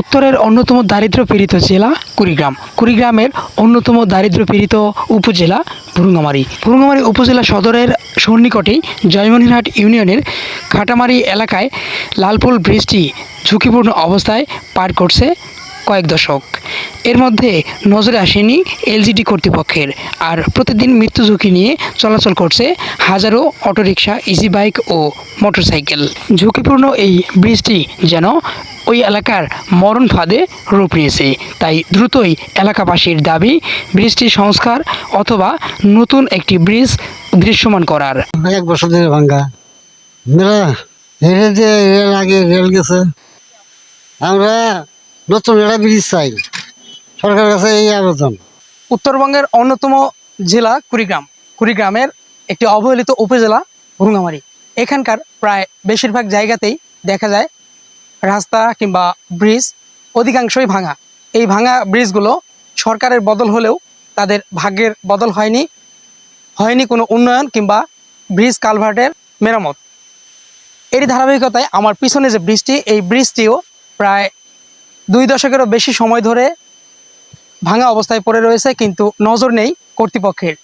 উত্তরের অন্যতম দারিদ্র পীড়িত জেলা কুড়িগ্রাম। কুড়িগ্রামের অন্যতম দারিদ্র পীড়িত উপজেলা ভুরুঙ্গামারি। ভুরুঙ্গামারি উপজেলা সদরের সন্নিকটেই জয়মনিরহাট ইউনিয়নের খাটামারি এলাকায় লালপুল ব্রিজটি ঝুঁকিপূর্ণ অবস্থায় পার করছে কয়েক দশক। এর মধ্যে নজরে আসেনি এলজিডি কর্তৃপক্ষের আর প্রতিদিন মৃত্যু ঝুঁকি নিয়ে চলাচল করছে হাজারো অটোরিকশা ইজি বাইক ও মোটরসাইকেল ঝুঁকিপূর্ণ এই ব্রিজটি যেন ওই এলাকার মরণ ফাঁদে রূপ নিয়েছে তাই দ্রুতই এলাকাবাসীর দাবি ব্রিজটি সংস্কার অথবা নতুন একটি ব্রিজ দৃশ্যমান করার এক বছর ধরে ভাঙ্গা রেল আগে রেল গেছে আমরা নতুন একটা ব্রিজ চাই সরকারের কাছে এই আবেদন। উত্তরবঙ্গের অন্যতম জেলা কুড়িগ্রাম। কুড়িগ্রামের একটি অবহেলিত উপজেলা ভুরুঙ্গামারি এখানকার প্রায় বেশিরভাগ জায়গাতেই দেখা যায় রাস্তা কিংবা ব্রিজ অধিকাংশই ভাঙা। এই ভাঙা ব্রিজগুলো সরকারের বদল হলেও তাদের ভাগ্যের বদল হয়নি হয়নি কোনো উন্নয়ন কিংবা ব্রিজ কালভার্টের মেরামত। এর ধারাবাহিকতায় আমার পিছনে যে ব্রিজটি, এই ব্রিজটিও প্রায় দুই দশকেরও বেশি সময় ধরে ভাঙা অবস্থায় পড়ে রয়েছে, কিন্তু নজর নেই কর্তৃপক্ষের।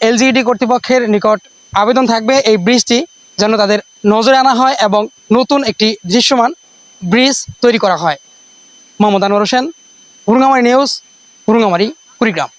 এলজিইডি কর্তৃপক্ষের নিকট আবেদন থাকবে এই ব্রিজটি যেন তাদের নজরে আনা হয় এবং নতুন একটি দৃশ্যমান ব্রিজ তৈরি করা হয়। মোহাম্মদ আনোয়ার হোসেন হুরুঙ্গামারি নিউজ হুরুঙ্গামারি কুড়িগ্রাম।